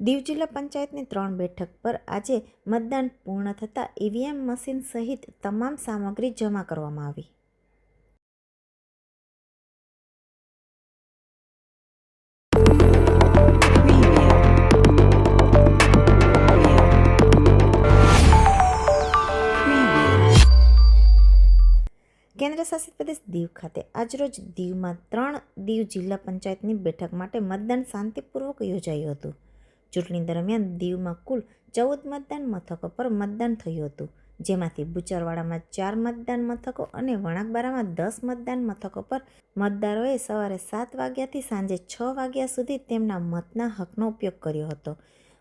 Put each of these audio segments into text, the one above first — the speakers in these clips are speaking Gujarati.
દીવ જિલ્લા પંચાયતની ત્રણ બેઠક પર આજે મતદાન પૂર્ણ થતાં ઈવીએમ મશીન સહિત તમામ સામગ્રી જમા કરવામાં આવી. કેન્દ્ર શાસિત પ્રદેશ દીવ ખાતે આજરોજ દીવમાં ત્રણ દીવ જિલ્લા પંચાયતની બેઠક માટે મતદાન શાંતિપૂર્વક યોજાયું હતું. ચૂંટણી દરમિયાન દીવમાં કુલ ચૌદ મતદાન મથકો પર મતદાન થયું હતું. જેમાંથી બુચરવાડામાં ચાર મતદાન મથકો અને વણાકબારામાં દસ મતદાન મથકો પર મતદારોએ સવારે સાત વાગ્યાથી સાંજે છ વાગ્યા સુધી તેમના મતના હકનો ઉપયોગ કર્યો હતો.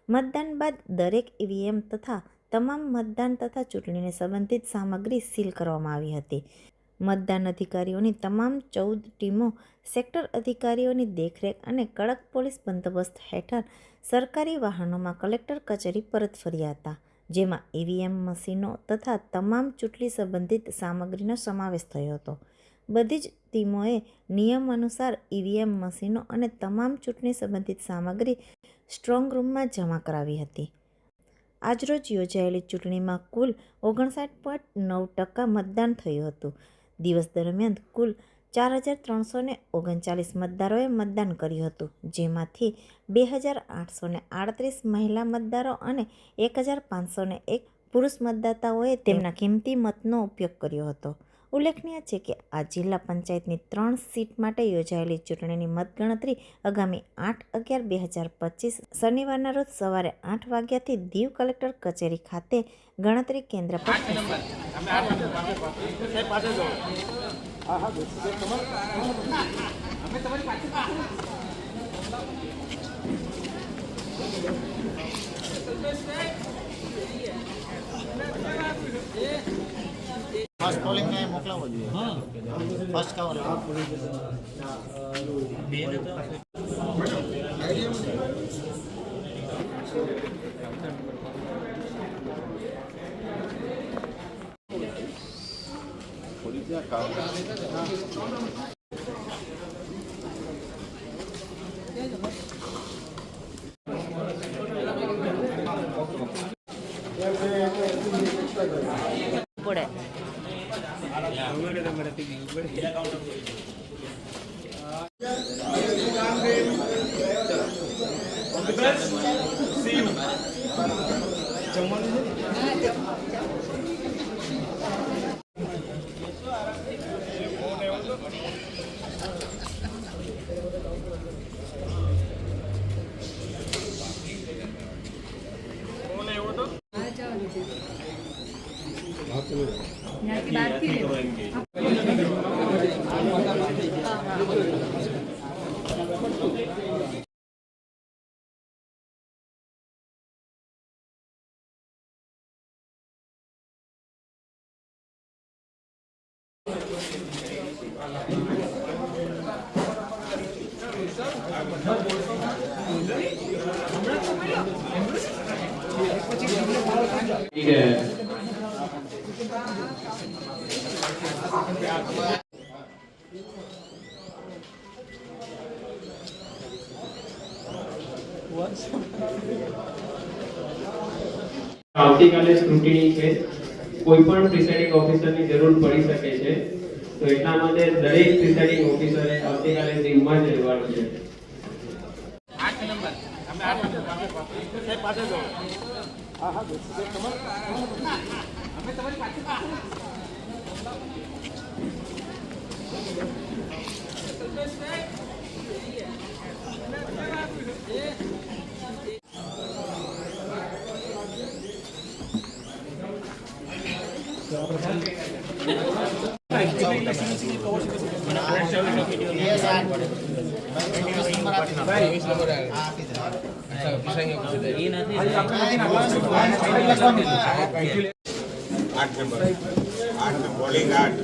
મતદાન બાદ દરેક ઈવીએમ તથા તમામ મતદાન તથા ચૂંટણીને સંબંધિત સામગ્રી સીલ કરવામાં આવી હતી. મતદાન અધિકારીઓની તમામ ચૌદ ટીમો, સેક્ટર અધિકારીઓની દેખરેખ અને કડક પોલીસ બંદોબસ્ત હેઠળ સરકારી વાહનોમાં કલેક્ટર કચેરી પરત ફર્યા હતા, જેમાં ઈવીએમ મશીનો તથા તમામ ચૂંટણી સંબંધિત સામગ્રીનો સમાવેશ થયો હતો. બધી જ ટીમોએ નિયમ અનુસાર ઈવીએમ મશીનો અને તમામ ચૂંટણી સંબંધિત સામગ્રી સ્ટ્રોંગ રૂમમાં જમા કરાવી હતી. આજરોજ યોજાયેલી ચૂંટણીમાં કુલ ઓગણસાઠ પોઈન્ટ નવ ટકા મતદાન થયું હતું. દિવસ દરમિયાન કુલ ચાર હજાર ત્રણસો ઓગણચાલીસ મતદારોએ મતદાન કર્યું હતું, જેમાંથી બે હજાર આઠસો આડત્રીસ મહિલા મતદારો અને એક હજાર પાંચસો એક પુરુષ મતદાતાઓએ તેમના કિંમતી મતનો ઉપયોગ કર્યો હતો. ઉલ્લેખનીય છે કે આ જિલ્લા પંચાયતની ત્રણ સીટ માટે યોજાયેલી ચૂંટણીની મતગણતરી આગામી આઠ અગિયાર બે હજાર પચીસ શનિવારના રોજ સવારે આઠ વાગ્યાથી દીવ કલેક્ટર કચેરી ખાતે ગણતરી કેન્દ્ર પર થશે ફર્સ્ટ પોલિંગને મોકલાવો જોઈએ. ફર્સ્ટ કવર પડે બારથી 이게 આવતીકાલે સ્ક્રુટિની છે. કોઈ પણ પ્રિસાઇડિંગ ઓફિસરની જરૂર પડી શકે છે. તો એટલા માટે દરેક પ્રિસાઇડિંગ ઓફિસરે આવતીકાલે દીવમાં જ રહેવાનું છે. આઠ નંબર. આઠ બોલિંગ આઠ.